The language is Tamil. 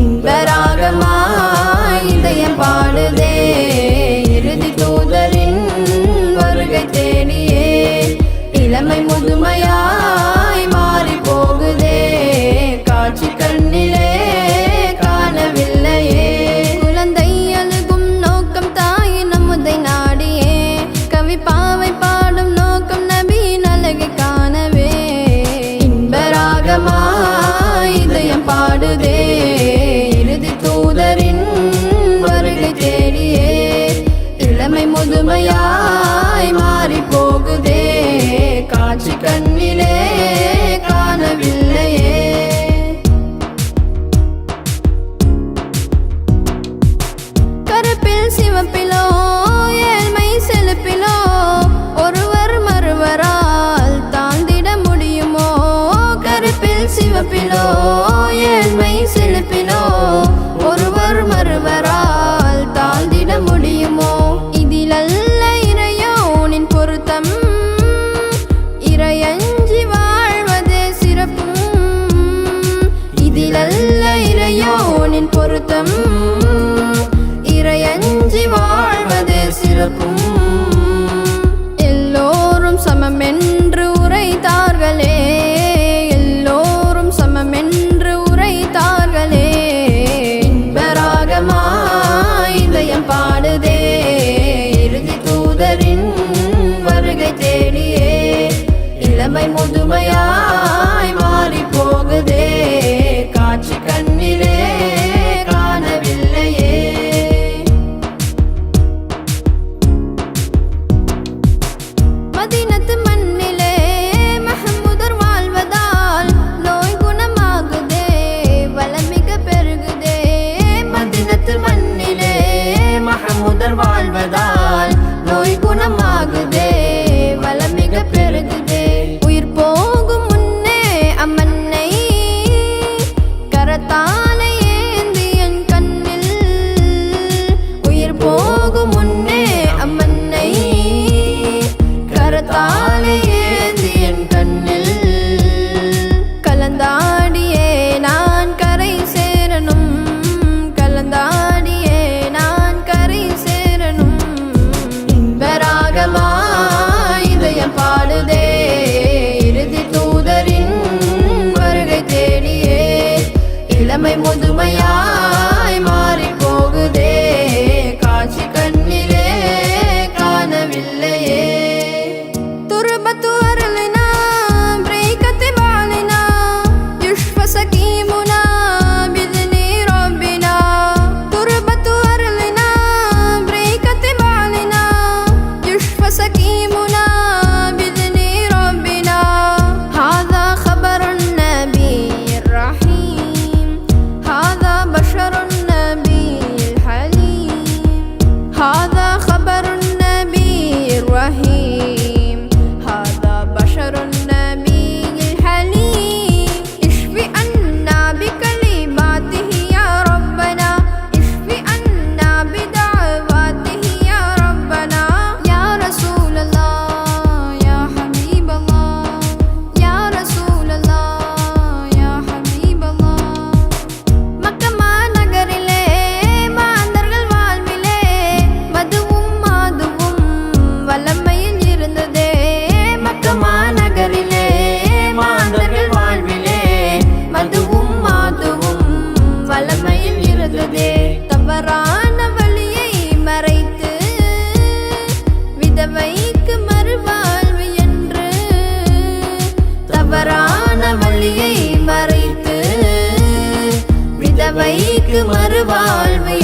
இன்பராகமாய் இதயம் பாடுதே. இறுதி தூதரின் வருகை தேடியே. முதுமையா பொருத்தம் இறையஞ்சி வாழ்வது சிறப்பும். எல்லோரும் சமம் என்று உரைத்தார்களே. எல்லோரும் சமம் என்று உரைத்தார்களே. இன்பராகமாய் இதயம் பாடுதே. இறுதி தூதரின் வருகை தேடியே. இளமை முதுமையா வாழ்வை